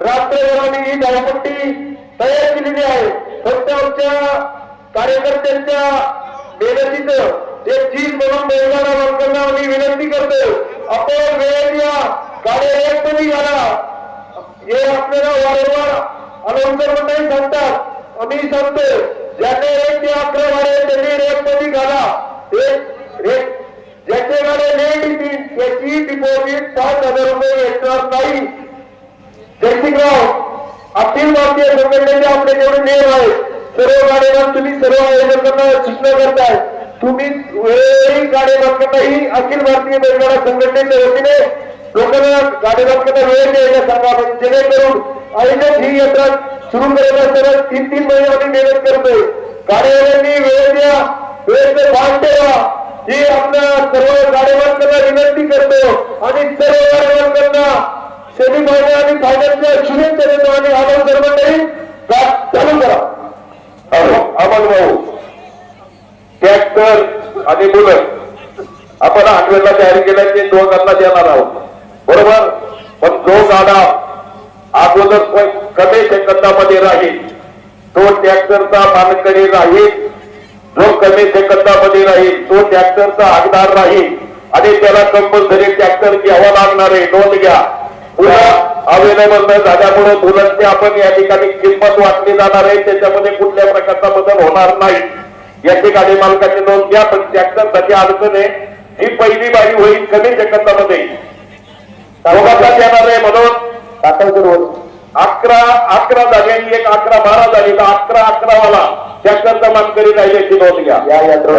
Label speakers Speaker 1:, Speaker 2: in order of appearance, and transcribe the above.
Speaker 1: रात्रभराने ही धावपट्टी तयार केलेली आहे. फक्त आमच्या कार्यकर्त्यांच्या मेहनतीचं ते चीज म्हणून बैलगाडा लोकांना आम्ही विनंती करतो आपण वेळेत या गाड्या एकमध्ये घाला हे आपल्याला वारंवार अनाउन्सर मंडळी सांगतात. आम्ही सांगतो ज्याने रेट ते अकरा गाड्या त्यांनी रेटमध्ये घाला. ते रेट ज्याचे गाड्या लेट येतील त्याची डिपॉझिट पाच हजार रुपये येणार नाही. जयसिंगराव अखिल भारतीय संघटनेचे आपले जेवढे नियम आहेत सर्व गाड्यांना तुम्ही सर्व आयोजकांना सूचना करताय. तुम्ही वेळोवेळी गाडी ही अखिल भारतीय बैलगाडा संघटनेच्या वतीने लोकांना गाडी वेळ द्यायला सांगा म्हणजे जेणेकरून आयोजक ही यात्रा सुरू करत असताना तीन तीन महिने आम्ही मेहनत करतोय. गाड्यावाल्यांनी वेळ द्या वेळेचं भान ठेवा. ही आपल्या सर्व गाडी विनंती करतो आणि सर्व गाडी मालकांना सेमी फायनल
Speaker 2: अमल भाऊ ट्रॅक्टर आणि बुलट आपण आठवेला तयारी केल्याचे दोघांना देणार आहोत. बरोबर? पण जो गाडा अगोदर पण कमी सेकंदामध्ये राहील तो ट्रॅक्टरचा मानकरी राहील. जो कमी सेकंदामध्ये राहील तो ट्रॅक्टरचा हकदार राहील. आणि त्याला कंपल्सरी ट्रॅक्टर घ्यावा लागणार आहे. नोंद घ्या. पुन्हा अवेलेबल झाल्यामुळे बुलटची आपण या ठिकाणी किंमत वाटली जाणार आहे त्याच्यामध्ये कुठल्या प्रकारचा बदल होणार नाही. याची गाडी मालकाची नोंद घ्या पण ट्रॅक्टरसाठी अडचण आहे. ही पहिली बारी होईल कमी सेकंदामध्ये. येणार आहे म्हणून अकरा अकरा झाली एक अकरा बारा झाली तर अकरा अकरा वाला ट्रॅक्टरचा मानकरी राहिल्याची नोंद घ्या.
Speaker 1: या यात्रा